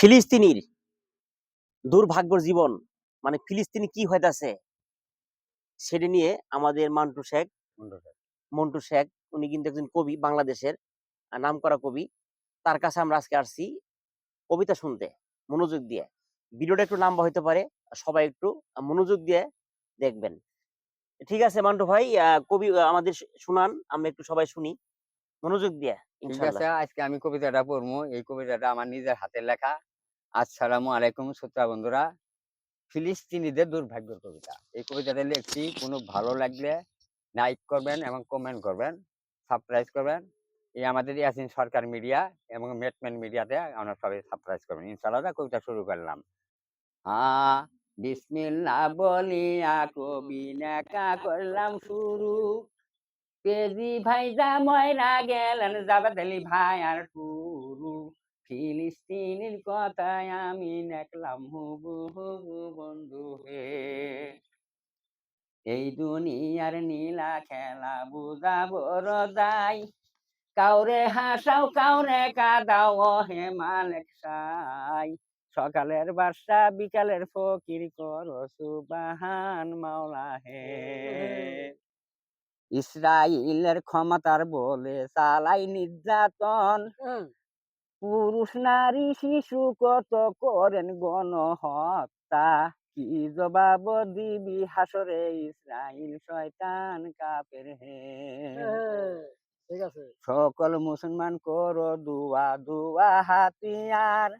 ফিলিস্তিনির দুর্ভাগ্যর জীবন মানে ফিলিস্তিনি কি হইতাছে সেটা নিয়ে আমাদের মান্টু শেখ মন্টু শেখ। উনি কিন্তু একজন কবি বাংলাদেশের আহ, নামকরা কবি। তার কাছে আমরা আজকে আসছি কবিতা শুনতে মনোযোগ দিয়ে। ভিডিওটা একটু লম্বা হইতে পারে সবাই একটু মনোযোগ দিয়ে দেখবেন। ঠিক আছে মান্টু ভাই কবি আমাদের শুনান আমরা একটু সবাই শুনি। মনোযোগ দিয়ে ঠিক আছে আজকে আমি কবিতাটা পড়ব। এই কবিতাটা আমার নিজের হাতে লেখা। আসসালামু আলাইকুম শ্রোতা বন্ধুরা। ফিলিস্তিনিদের দুর্ভাগ্যের কবিতা। এই কবিতাটা লিখছি, কোনো ভালো লাগলে লাইক করবেন এবং কমেন্ট করবেন সাবস্ক্রাইব করবেন। এই আমাদের ইয়াসিন সরকার মিডিয়া এবং মেটমেন্ট মিডিয়াতে আমরা সবাই সাবস্ক্রাইব করবেন। ইনশাআল্লাহ কবিতা শুরু করলাম। আ, বিসমিল্লাহ বলিয়া কবি লেখা করলাম শুরু। পেজি ভাই যা ময়রা গেলেন যাবে দিলি ভাই আর ফিলিস্তিনের কথায় আমি দেখলাম হুবু হুবু বন্ধু হে এই দুনিয়ার নীলা খেলা বুঝা বড় দাই কাউরে হাসাও, কাউরে কাদাও হে মালেক সাই। সকালের বাসা বিকালের ফকির, করো সুবাহান মাওলা হে। ইসরায়েলের ক্ষমতার বলে চালাই নির্যাতন। পুরুষ নারী শিশু কত করেন গণহত্যা? কি জবাব দিবি হাসরে ইসরায়েল শয়তান কাপের হে সকল মুসলমান করো দুয়া দুয়া হাতিয়ার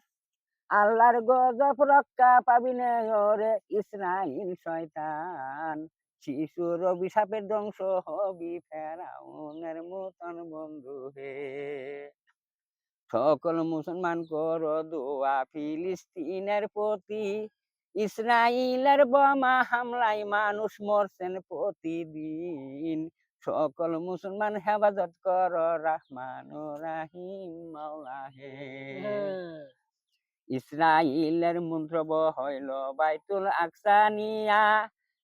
আল্লাহর গজব রক্ষা পাবি নে ওরে ইসরাইল শয়তান। শিশুর অভিশাপের ধ্বংস হবি ফেরাউনের মতন বন্ধু হে। সকল মুসলমান করো দোয়া ফিলিস্তিনের প্রতি। ইসরায়েলের বোমা হামলায় মানুষ মরছেন প্রতিদিন। সকল মুসলমান হেফাজত কর রহমান রাহিম মাওলা হে ইসরায়েলের মন্ত্রব হইল বাইতুল আকসানিয়া।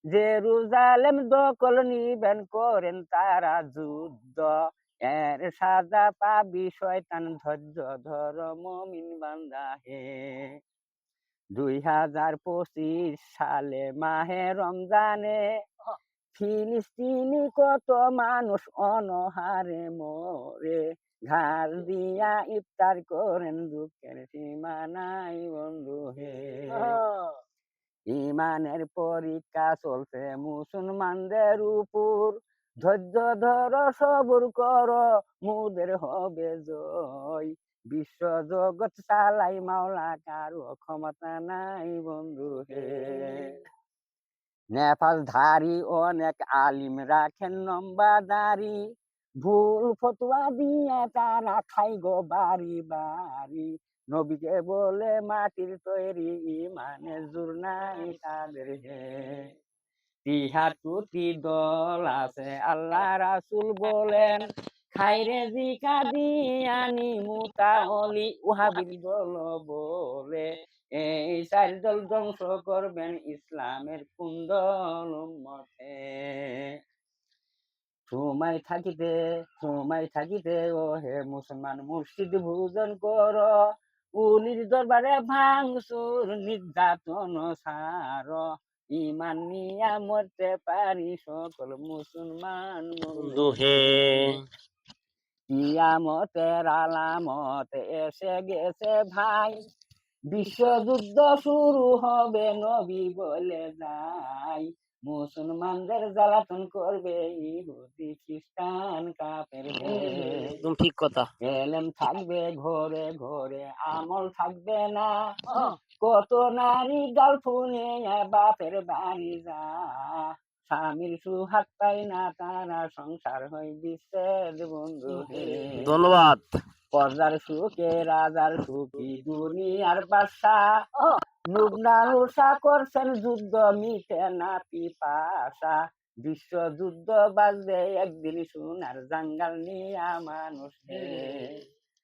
জেরুজালেম দখল নিবেন করেন তারা যুদ্ধ। এর সাজা পাবি শয়তান ধৈর্য ধর মমিন বান্দা হে দুই হাজার পঁচিশ সালে মাহে রমজানে ফিলিস্তিনি কত মানুষ অনহারে মরে। ঘাড় দিয়া ইফতার করেন দুঃখের সীমা নাই বন্ধু হে। ইমানের পরীক্ষা চলছে মুসলমানদের উপর। ধৈর্য ধর, সবুর কর, মুদের হবে জয়। বিশ্ব জগৎ চালাই মাওলা, কারও ক্ষমতা নাই বন্ধু হে। নেপাল ধারি অনেক আলিম রাখেন লম্বা দাড়ি, ভুল ফতুয়া দিয়ে তারা খাই গো বাড়ি বাড়ি। নবীকে বলে মাটির তৈরি ইমানে জোর নাই তাদের হে। তিহা টুটি দল আছে। আল্লাহ রাসুল বলেন খাইরে জিকা দিয়ানি মুতা অলি উহাবিল দল বলে। এই চার দল ধ্বংস করবেন ইসলামের কুন্দল মতে সময় থাকিতে সময় থাকিতে ও হে মুসলমান মুর্শিদ ভোজন কর উলির দরবারে ভাঙসুর নির্যাতন সার ইমান নিয়া মরতে পারি সকল মুসলমান বন্ধু হে কিয়ামতের আলামত এসে গেছে ভাই। বিশ্বযুদ্ধ শুরু হবে নবী বলে যাই মুসলমানদের জ্বালাতন করবে ইহুদি খ্রিস্টান কাপের একদম ঠিক কথা। এলেম থাকবে ঘরে ঘরে আমল থাকবে না। কত নারী গালফুনে বাপের বাড়ি যা। স্বামীর সুহাত পাই না তারা সংসার হই বিচ্ছেদ বন্ধু ধন্যবাদ। পর্দার সুখে রাজার সুখী দুনিয়ার বাসা নুবনা উষা করছেন যুদ্ধ মিটে না পিপাসা বিশ্ব যুদ্ধ বাজবে একদিন সোনার জাঙ্গাল নিয়া মানুষ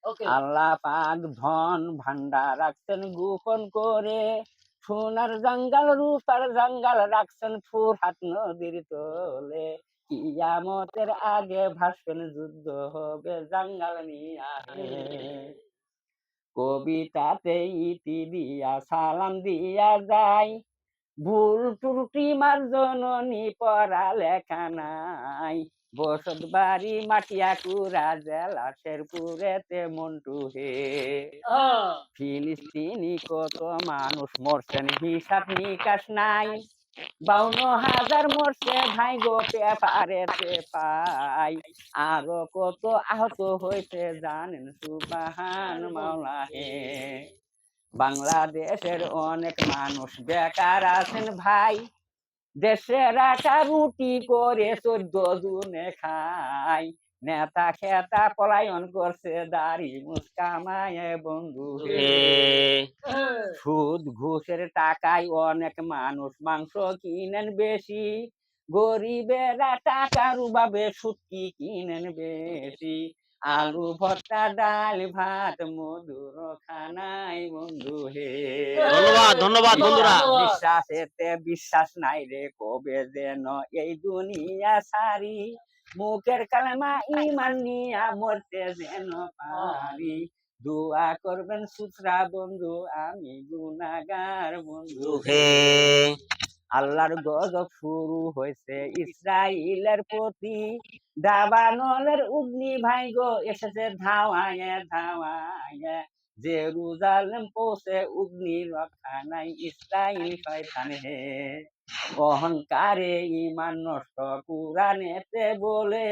আল্লাহ পাক ধন ভান্ডার রাখছেন গোপন করে। সোনার জঙ্গল রূপার জঙ্গল রাখছেন ফুরহাট নদীর তোলে। কিয়ামতের আগে ভাসবেন যুদ্ধ হবে জঙ্গল নিয়ে। কবিতাতে ইতি দিয়া সালাম দিয়া যায়। ভুল ত্রুটি মার্জননি পড়া লেখা নাই। বসত বাড়ি মাটিয়া কুড়া জেলা শেরপুরেতে মন্টু হে ফিলিস্তিনি কত মানুষ মরছেন হিসাব নিকাশ নাই। বাউন্ন হাজার মরছে ভাই গো পেপারেতে পাই আরও কত আহত হয়েছে জানেন সুবাহান মাওলা হে বাংলাদেশের অনেক মানুষ বেকার আছেন ভাই। দেশে রাখা রুটি করে চোদ্দ জুনে খায় নেতা খেতা পলায়ন করছে দাড়ি মুসকামায় বন্ধু সুদ ঘুষের টাকায় অনেক মানুষ মাংস কিনেন বেশি। গরিবেরা টাকার অভাবে সুদ কি কিনেন বেশি? আলু ভর্তা ডাল ভাত মধুর খানাই বন্ধু হে। ধন্যবাদ ধন্যবাদ বন্ধুরা। বিশ্বাসেতে বিশ্বাস নাই রে কবে যেন এই দুনিয়া সারি। মুখের কালেমা ইমান নিয়া মরতে যেন পারি। দোয়া করবেন সুতরা বন্ধু আমি গুনাগার বন্ধু হে। আল্লাহর গজব শুরু হয়েছে। ইসরায়েলের প্রতি দাবানলের অগ্নি ভাই গো এসেছে ধাওয়ায় ধাওয়ায় জেরুজালেম পৌঁছে অগ্নি রক্ষা নাই ইসরায়েল শয়তান। অহংকারে ইমান নষ্ট কুরানেতে বলে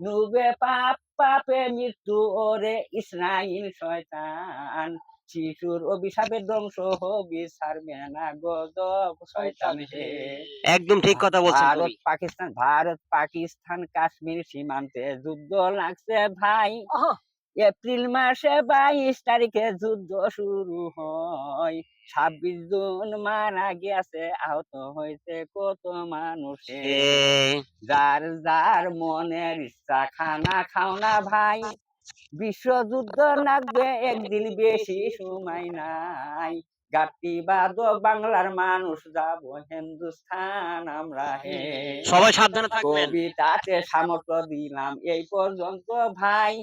নুবে পাপ পাপে মৃত্যু ওরে ইসরায়েল শয়তান। শিশুর অভিশাপে ধ্বংস হবি ছাড়বে না গজব শয়তান হে। একদম ঠিক কথা বলছেন ভারত পাকিস্তান ভারত পাকিস্তান কাশ্মীর সীমান্তে যুদ্ধ লাগছে ভাই। এপ্রিল মাসে বাইশ তারিখে যুদ্ধ শুরু হয়। ছাব্বিশ জন মারা গেছে আহত হয়েছে কত মানুষে যার যার মনের ইচ্ছা খানা খাও না ভাই। বিশ্বযুদ্ধ লাগবে একদিন বেশি সময় নাই। গাটি বাদ বাংলার মানুষ যাব হিন্দুস্থান আমরা হে সবাই সাবধানে থাকবেন। কবিতাতে সামর্থ্য দিলাম এই পর্যন্ত ভাই।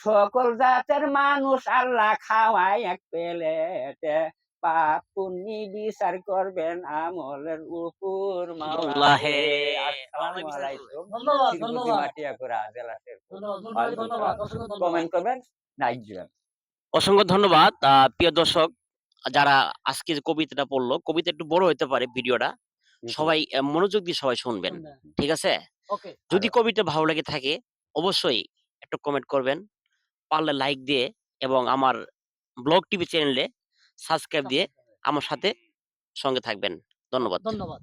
সকল জাতের মানুষ আল্লাহ খাওয়ায় এক প্লেটে। পাপ পুণ্যি বিচার করবেন আমলের উপর। মাওলা হে। আসসালামু আলাইকুম। ধন্যবাদ ধন্যবাদ। অসংখ্য ধন্যবাদ। কমেন্ট করবেন। লাইক দিবেন অসংখ্য ধন্যবাদ। প্রিয় দর্শক যারা আজকে যে কবিতাটা পড়ল কবিতা একটু বড় হতে পারে ভিডিওটা সবাই মনোযোগ দিয়ে সবাই শুনবেন ঠিক আছে? যদি কবিতা ভালো লেগে থাকে অবশ্যই একটা কমেন্ট করবেন পারলে লাইক দিয়ে এবং আমার ব্লগ টিভি চ্যানেলে সাবস্ক্রাইব দিয়ে আমার সাথে সঙ্গে থাকবেন। ধন্যবাদ। ধন্যবাদ।